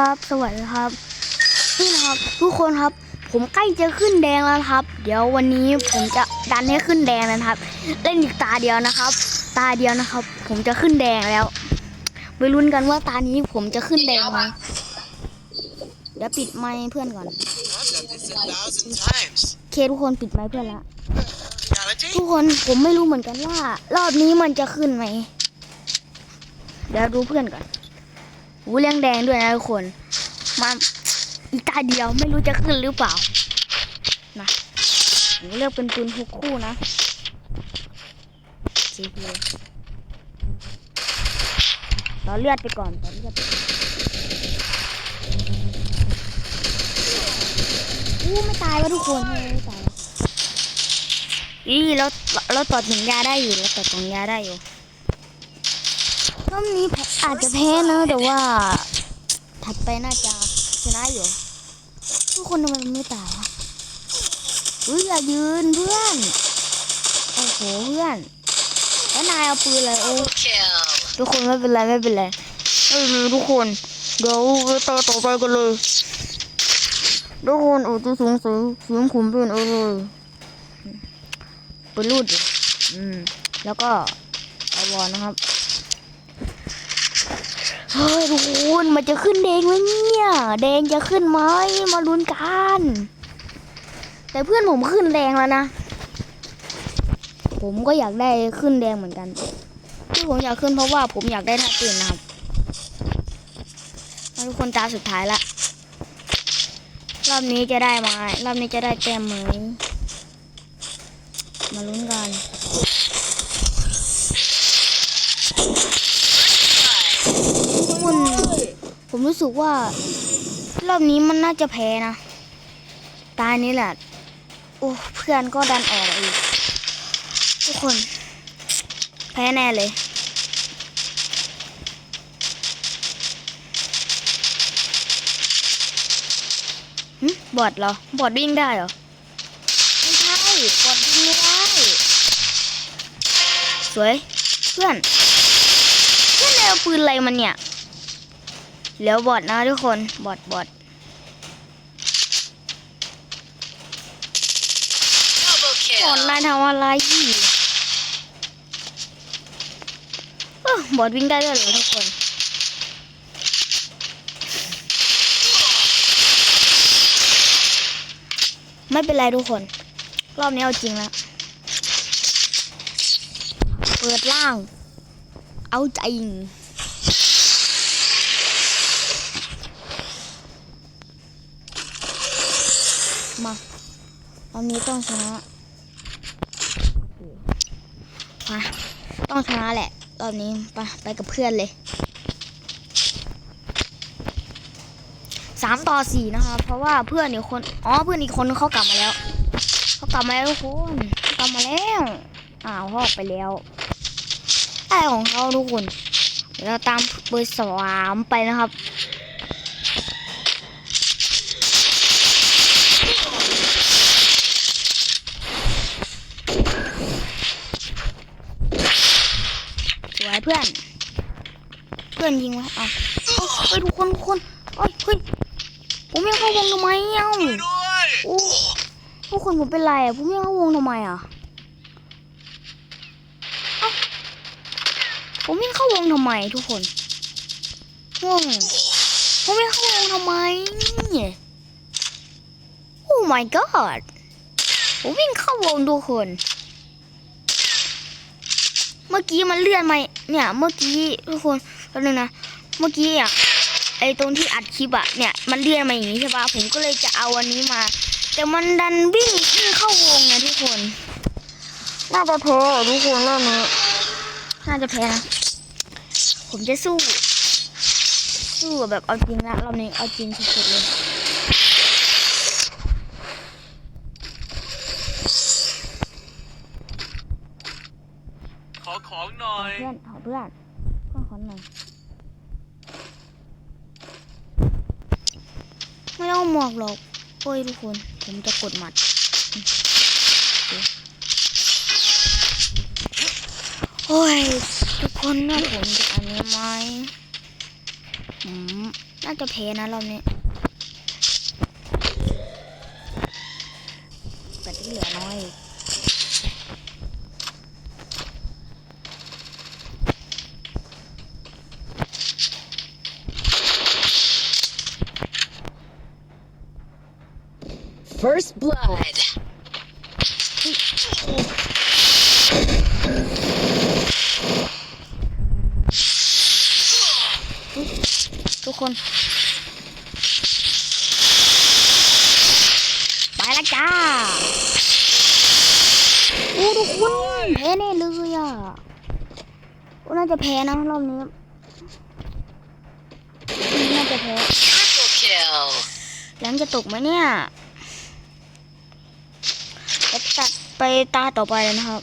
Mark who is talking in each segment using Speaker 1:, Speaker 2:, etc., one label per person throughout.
Speaker 1: ครับ สวัสดีครับ นี่นะครับ ทุกคนครับ ผมใกล้จะขึ้นแดงแล้วนะครับ เดี๋ยววันนี้ผมจะดันให้ขึ้นแดงนะครับ เล่นอีกตาเดียวนะครับ ตาเดียวนะครับ ผมจะขึ้นแดงแล้ว ไปลุ้นกันว่าตานี้ผมจะขึ้นแดงไหมเดี๋ยวปิดไมค์เพื่อนก่อน
Speaker 2: I've done this a thousand times.
Speaker 1: โอเคทุกคนปิดไมค์เพื่อนละ
Speaker 2: Reality?
Speaker 1: ทุกคนผมไม่รู้เหมือนกันว่า รอบนี้มันจะขึ้นไหมเดี๋ยวดูเพื่อนก่อน หูเลี้ยงแดงด้วยนะทุกคนมาอีตาเดียวไม่รู้จะขึ้นหรือเปล่านะผมเลือกเป็นปืนหกคู่นะจีพีต่อเลือดไปก่อนต่อเลือดไปก่อนอู้ไม่ตายวะทุกคนไม่ตายอีเราเราต่อถึงยาได้อยู่เราต่อถึงยาได้อยู่ รอบนี้แพ้อาจจะแพ้นะแต่ว่า ถัดไปน่าจะชนะอยู่ทุกคนทำไมมันไม่ตายวะเฮ้ยอย่ายืนเพื่อนโอ้โหเพื่อนแล้วนายเอาปืนอะไรโอ้
Speaker 2: Kill.
Speaker 1: ทุกคนไม่เป็นไรไม่เป็นไรไม่เป็นไรทุกคนเดี๋ยวไปต่อต่อไปกันเลยทุกคนโอ้จะสงสัยเสียงผมเป็นอะไรปืนรูดดิอืมแล้วก็เอาวอลนะครับ เฮ้ยทุกคนมันจะขึ้นแดงไหมเนี่ย แดงจะขึ้นไหมมาลุ้นกัน แต่เพื่อนผมขึ้นแดงแล้วนะ ผมก็อยากได้ขึ้นแดงเหมือนกัน ที่ผมอยากขึ้นเพราะว่าผมอยากได้ท่าปืนนะครับทุกคนตาสุดท้ายละรอบนี้จะได้ไหมรอบนี้จะได้แต้มไหมมาลุ้นกัน คุณ ผมรู้สึกว่า รอบนี้มันน่าจะแพ้นะ ตายนี้แหละ โอ้ เพื่อนก็ดันออกอีก ทุกคน แพ้แน่เลยหึบอดเหรอ บอดวิ่งได้เหรอ ไม่ใช่ บอดวิ่งไม่ได้ สวย เพื่อน เพื่อนเอาปืนอะไรมันเนี่ย เหลือบอดนะทุกคนบอดบอดบอดนายทำอะไรบอดวิ่งได้ด้วยเหรอทุกคนไม่เป็นไรทุกคน รอบนี้เอาจริงแล้ว เปิดล่าง เอาใจยิงมาร อบนี้ต้องชนะมาต้องชนะแหละรอบนี้ไปไปกับเพื่อนเลยสามต่อสี่นะคะเพราะว่าเพื่อนอีกคนอ๋อเพื่อนอีกคนเขากลับมาแล้วเขากลับมาแล้วทุกคนกลับมาแล้วอ้าวเขาออกไปแล้วไอของเขาทุกคนเราตามเบอร์สามไปนะครับ เพื่อน เพื่อนยิงวะอะเฮ้ยทุกคนทุกคนเฮ้ยเฮ้ยผมไม่เข้าวงทำไมเอ้าโอ้ทุกคนผมเป็นไรอะผมไม่เข้าวงทำไมอะผมไม่เข้าวงทำไมทุกคนงงผมไม่เข้าวงทำไมโอ้ my god ผมวิ่งเข้าวงทุกคน เมื่อกี้มันเลื่อนมา เนี่ยเมื่อกี้ทุกคนแป๊บนึงนะเมื่อกี้อะไอตรงที่อัดคลิปอะเนี่ยมันเลื่อนมาอย่างนี้ใช่ปะผมก็เลยจะเอาอันนี้มา แต่มันดันวิ่งขึ้นเข้าวงนะทุกคนน่าจะแพ้อทุกคนรอบนี้น่าจะแพ้นะผมจะสู้ สู้แบบเอาจริงนะรอบนี้เอาจริงสุดๆเลย
Speaker 2: อของหน่อ
Speaker 1: ขอย เพื่อนขอเพื่อนเพื่อนขอหน่อยไม่ต้องหมวกหรอกโอ้ยทุกคน ผมจะกดหมัด โอ้ย ทุกคนน่าผมจะอันนี้ไหมอืมน่าน่าจะแพ้นะรอบนี้แต่ที่เหลือน้อยอีก
Speaker 3: First blood.
Speaker 1: ทุกคน ไปแล้วจ้าโอ้ทุกคนแพ้แน่เลยอะโอ้น่าจะแพ้นะรอบนี้น่าจะแพ้
Speaker 3: Triple kill.
Speaker 1: แรงจะตกไหมเนี่ยจะตัด ไปตาต่อไปเลยนะครับ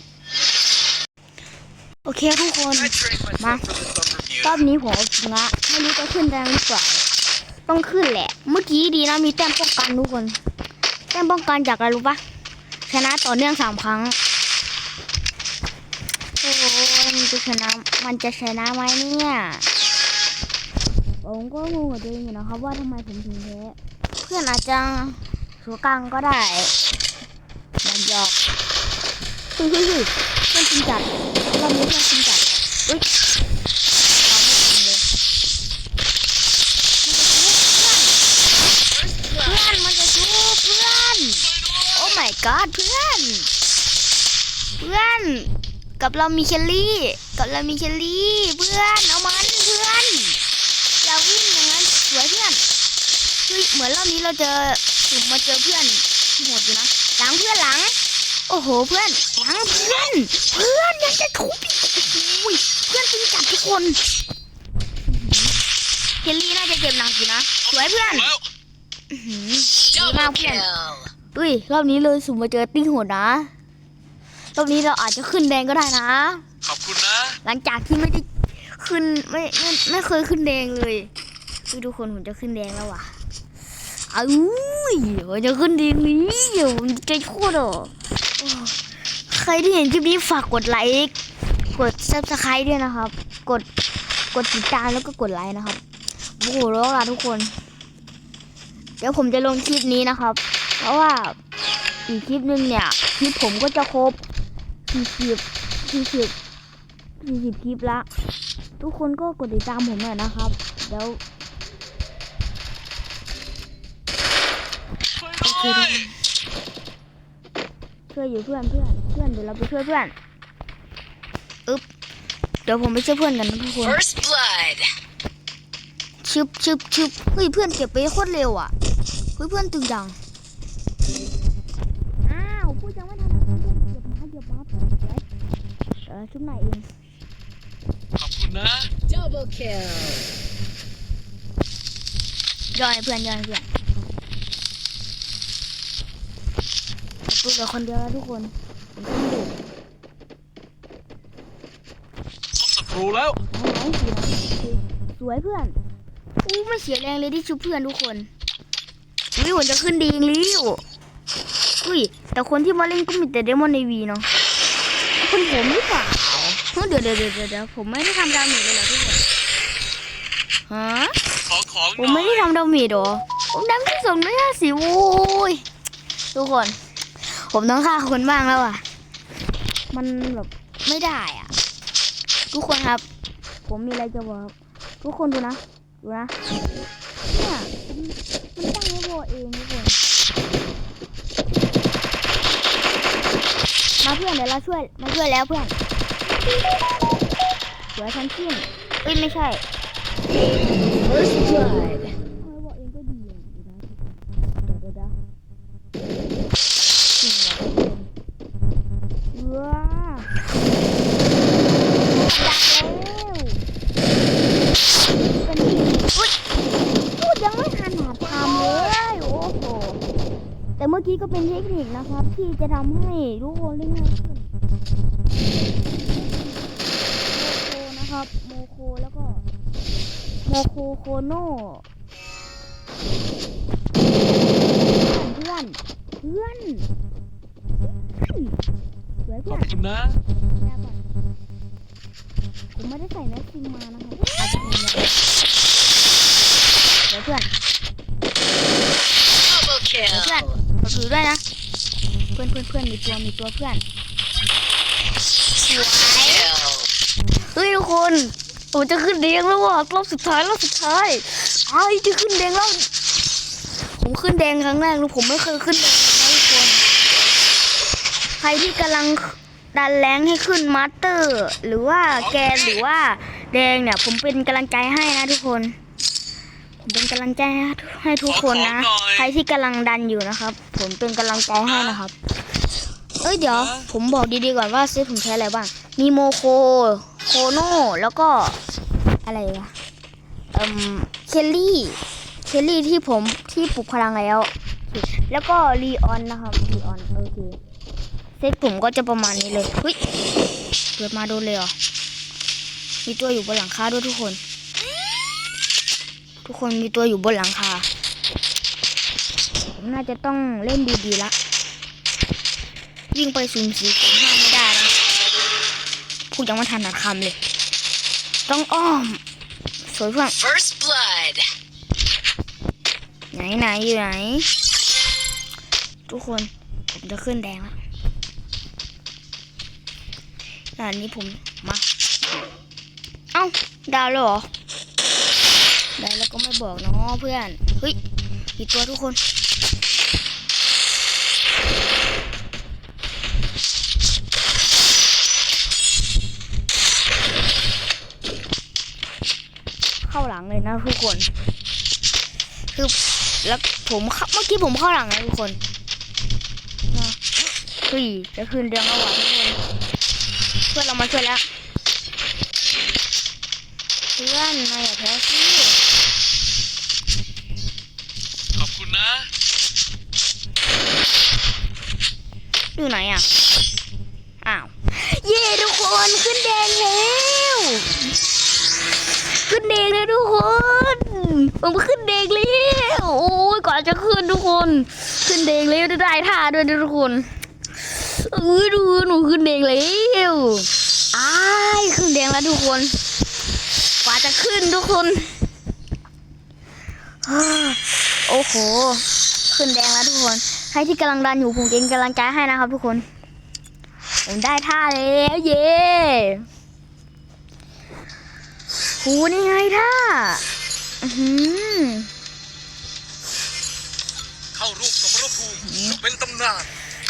Speaker 1: โอเคทุกคน
Speaker 2: I trained myself for this on
Speaker 1: รอบนี้ผมเอาจริงะไม่รู้จะขึ้นแรงหรือเปล่า ต้องขึ้นแหละ เมื่อกี้ดีนะมีแต้มป้องกันทุกคน แต้มป้องกันจากอะไรรู้ปะชนะต่อเนื่องสามครั้งโอ้มันจะชนะ มันจะชนะไหมเนี่ยผมก็งงกับตัวเองอยู่นะครับว่าทำไมผมถึงแพ้เพื่อนอาจจะสัวกลางก็ได้ มันยอกเฮ้ยเฮ้ยเฮ้ยเพื่อนจริงจัดรอบนี้เพื่อนจริงจัดอุ้ยเพื่อนมันจะชูเพื่อน โอ้ my god เพื่อน เพื่อน กับเรามีเคลลี่ กับเรามีเคลลี่ เพื่อน เอามันเพื่อน อย่าวิ่งอย่างนั้นสวยเพื่อน เฮ้ย เหมือนรอบนี้เราเจอถึงมาเจอเพื่อนที่โหดอยู่นะ หลังเพื่อนหลัง โอ้โหเพื่อนหลังเพื่อน เพื่อนยังจะทุบอีกโอ้ยเพื่อนจริงจัดทุกคนเคลลี่น่าจะเจ็บหนักอยู่นะสวยเพื่อน
Speaker 2: Well,
Speaker 1: อื้อหือ
Speaker 3: Double
Speaker 1: Wow,
Speaker 3: kill.
Speaker 1: อุ้ยรอบนี้เลยสุ่มมาเจอติ้งโหดนะรอบนี้เราอาจจะขึ้นแดงก็ได้นะ
Speaker 2: ขอบคุณนะ
Speaker 1: หลังจากที่ไม่ได้ขึ้นไม่ไม่ไม่เคยขึ้นแดงเลยคือทุกคนผมจะขึ้นแดงแล้วว่ะอ้าวอุ้ ยผมจะขึ้นดงนี้เดี๋ยวผมใจโคตรอใครที่เห็นคลิปนี้ฝากกดไลค์กดซับสไครต์ด้วยนะครับ กดกดติดตามแล้วก็กดไลค์นะครับโอ้โหแล้วล่ะทุกคน เดี๋ยวผมจะลงคลิปนี้นะครับ เพราะว่าอีกคลิปหนึงเนี่ยคลิปผมก็จะครบสี่สิบสี่สิบสี่สิบคลิปละ ทุกคนก็กดติดตามผมหน่อยนะครับเดี๋ยว
Speaker 2: ช่วย
Speaker 1: โอเค
Speaker 2: ด้วย
Speaker 1: ช่วยอยู่เพื่อนเพื่อนเพื่อนเดี๋ยวเราไปช่วยเพื่อนอึ๊บเดี๋ยวผมไปช่วยเพื่อนกันนะทุกคน
Speaker 3: First blood.
Speaker 1: ชึบชึบชึบเฮ้ยเพื่อนเก็บไปโคตรเร็วอะเฮ้ยเพื่อนตึงจังอ้าวพูดยังไม่ทันเพื่อนเก็บมาเก็บมาเพื่อนเดี๋ยวเออชุบไหนอยเอง
Speaker 2: ขอบคุณนะ
Speaker 3: Double kill.
Speaker 1: ย่อยให้เพื่อนย่อยให้เพื่อน ประตูเหลือคนเดียวแล้วทุกคนผมต้องดู
Speaker 2: พบศัตรูแล้ว
Speaker 1: น้องๆสีน้ำสวยเพื่อนอู้ไม่เสียแรงเลยที่ชุบเพื่อนทุกคนวิผมจะขึ้นดีลิวอุ้ยแต่คนที่มาเล่นก็มีแต่เดมอนในวีเนาะคนผมหรือเปล่าเฮ้ยเดี๋ยวเดี๋ยวเดี๋ยวเดี๋ยวผมไม่ได้ทำดาเมจเลยเหรอทุกคนฮะ
Speaker 2: ขอของ
Speaker 1: ผ
Speaker 2: ห
Speaker 1: ม
Speaker 2: น่
Speaker 1: ไม่
Speaker 2: อย
Speaker 1: ได้ทำดาเมจหรอผมดำที่สุดไม่ใช่สิโว้ยทุกคน ผมต้องฆ่าคนบ้างแล้วอะ มันแบบไม่ได้อะ ทุกคนครับ ผมมีอะไรจะบอก ทุกคนดูนะ ดูนะเนี่ยมันตั้งไว้โบเองทุกคนมาเพื่อนเดี๋ยวเราช่วยมาช่วยแล้วเพื่อนสวยทั้งสิ้นเอ้ยไม่ใช่
Speaker 3: First blood.
Speaker 1: เมื่อกี้ก็เป็นเทคนิคนะครับ ที่จะทำให้ทุกคนเล่นง่ายขึ้นโมโคนะครับโมโคแล้วก็โมโคโคโน่เพื่อนเพื่อนเพื่อนสวย
Speaker 2: ข
Speaker 1: เพื่
Speaker 2: อ
Speaker 1: อบน
Speaker 2: คุณนะ
Speaker 1: แม่ก่อนผมไม่ได้ใส่แมสซิงมานะครับอาจจะเป็นแบบเดี๋ยวเพื่อน
Speaker 3: Double
Speaker 1: เดี๋ยว
Speaker 3: kill.
Speaker 1: เพื่อนข อถือด้วยนะ เพื่อนเพื่อนเพื่อนมีตัวมีตัวเพื่อนสวยเฮ้ยทุกคนผมจะขึ้นแดงแล้วว่ะรอบสุดท้ายรอบสุดท้ายไอ้ายจะขึ้นแดงแล้ว ผมขึ้นแดงครั้งแรกเลยผมไม่เคยขึ้นแดงนะทุกคน ใครที่กำลังดันแรงให้ขึ้นมาสเตอร์ หรือว่าแกนหรือว่าแดงเนี่ย ผมเป็นกำลังใจให้นะทุกคน เป็นกำลังใจให้ทุกคนนะ ใครที่กำลังดันอยู่นะครับ ผมเป็นกำลังใจให้นะครับ เอ้ยเดี๋ยว ผมบอกดีๆก่อนว่าเซตผมใช้อะไรบ้าง มีโมโค โคโนแล้วก็อะไรอะเอ่มเคลลี่ เคลลี่ที่ผมที่ปลุกพลังแล้ว แล้วก็ลีออนนะครับลีออนโอเคเซตผมก็จะประมาณนี้เลยเฮ้ยเปิดมาโดนเลยเหรอมีตัวอยู่บนหลังคาด้วยทุกคน ทุกคนมีตัวอยู่บนหลังคา ผมน่าจะต้องเล่นดีๆละ วิ่งไปศูนย์สี่ศูนย์ห้าไม่ได้นะพูดยังไม่ทันนัดคำเลย ต้องอ้อม สวยเพื่อน
Speaker 3: First blood.
Speaker 1: ไหนไหนอยู่ไหน ทุกคนผมจะขึ้นแดงแล้วด่านนี้ผมมา เอ้า ดาวแล้วเหรอ ได้แล้วก็ไม่บอกเนาะเพื่อน เฮ้ยอีกตัวทุกคนเข้าหลังเลยนะทุกคน คือแล้วผมเมื่อกี้ผมเข้าหลังนะทุกคนนะเฮ้ยจะคืนเดือนแล้วว่ะทุกคนเพื่อนเรามาช่วยแล้ว เพื่อนนายอย่าแพ้สิ
Speaker 2: นะ
Speaker 1: อยู่ไหนอะ อ้าว เย้ทุกคนขึ้นแดงแล้ว ขึ้นแดงแล้วทุกคนผมขึ้นแดงแล้วโอ้ยก่อนจะขึ้นทุกคน ขึ้นแดงแล้วได้ท่าด้วยนะทุกคนเออดูหนูขึ้นแดงแล้วอ้ายขึ้นแดงแล้วทุกคน กว่าจะขึ้นทุกคนฮ่า โอ้โห ขึ้นแดงแล้วทุกคน ใครที่กำลังดันอยู่ผมเป็นกำลังใจให้นะครับทุกคน ผมได้ท่าแล้วเย้โหนี่ไงท่าอื้อหือ
Speaker 2: เข้ารูปสมรภูมิเป็นตำนาน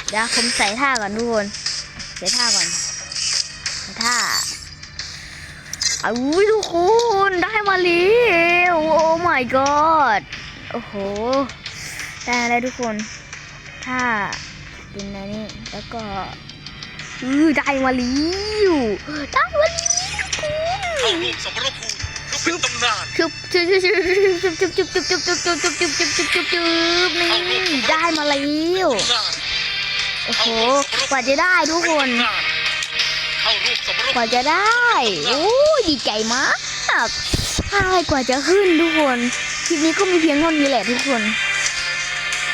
Speaker 1: เดี๋ยวผมใส่ท่าก่อนทุกคนใส่ท่าก่อนใส่ท่าอ้าวทุกคนได้มาแล้วโอ้ my god โอ้โห ได้อะไรทุกคนท่าเป็นอะไรนี่แล้วก็อือได้มาแล้วได้มาแล้วทุกคน
Speaker 2: เข้ารูปสมรภูมิเป็นตำนาน
Speaker 1: ชุบชุบชุบชุบชุบชุบชุบชุบชุบชุบชุบชุบชุบชุบชุบชุบนี่ได้มาแล้ว
Speaker 2: ตำนาน
Speaker 1: โอ้โหกว่าจะได้ทุกคน
Speaker 2: เข้ารูปสมร
Speaker 1: ก
Speaker 2: ภู
Speaker 1: ว่า
Speaker 2: มิ
Speaker 1: จะได้ โอ้ยดีใจมากใช่กว่าจะขึ้นทุกคน คลิปนี้ก็มีเพียงเท่านี้แหละทุกคน